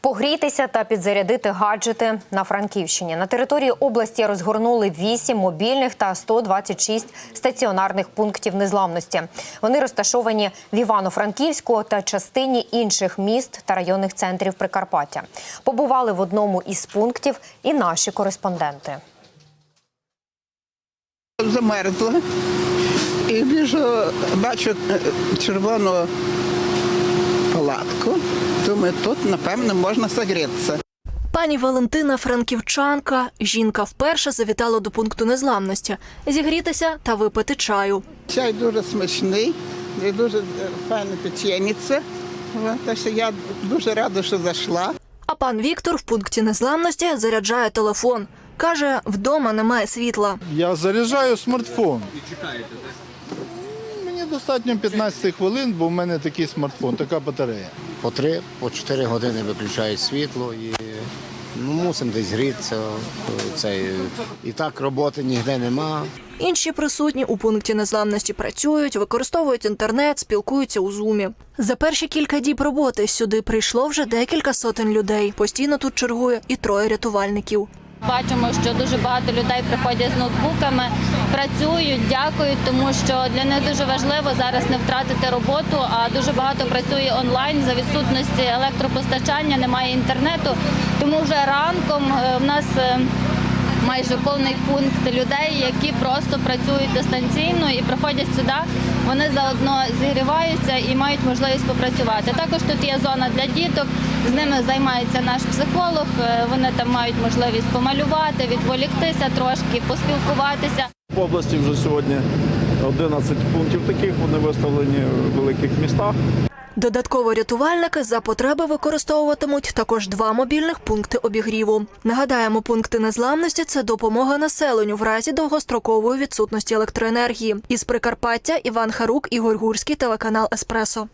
Погрітися та підзарядити гаджети на Франківщині. На території області розгорнули 8 мобільних та 126 стаціонарних пунктів незламності. Вони розташовані в Івано-Франківську та частині інших міст та районних центрів Прикарпаття. Побували в одному із пунктів і наші кореспонденти. замерзла і біжу, бачу е, червону палатку. Думаю, тут, напевно, можна согрітися. Пані Валентина Франківчанка. Жінка вперше завітала до пункту незламності зігрітися та випити чаю. Чай дуже смачний, і дуже е, файна печениця. Так що я дуже рада, що зайшла. А пан Віктор в пункті незламності заряджає телефон. Каже, вдома немає світла. Я заряджаю смартфон. Мені достатньо 15 хвилин, бо в мене такий смартфон, така батарея. по три, по чотири години виключають світло і ну, мусимо десь грітися. Це, і так роботи ніде нема. Інші присутні у пункті незламності працюють, використовують інтернет, спілкуються у зумі. За перші кілька діб роботи сюди прийшло вже декілька сотень людей. Постійно тут чергує і троє рятувальників. Бачимо, що дуже багато людей приходять з ноутбуками, працюють, дякують, тому що для них дуже важливо зараз не втратити роботу. А дуже багато працює онлайн за відсутності електропостачання, немає інтернету. Тому вже ранком е, в нас. Майже повний пункт людей, які просто працюють дистанційно і приходять сюди. Вони заодно зігріваються і мають можливість попрацювати. Також тут є зона для діток. З ними займається наш психолог. е, Вони там мають можливість помалювати, відволіктися трошки, поспілкуватися. В області вже сьогодні 11 пунктів таких, вони виставлені в великих містах. Додатково рятувальники за потреби використовуватимуть також два мобільних пункти обігріву. Нагадаємо, пункти незламності це допомога населенню в разі довгострокової відсутності електроенергії. Із Прикарпаття Іван Харук, Ігор Гурський, телеканал Еспресо.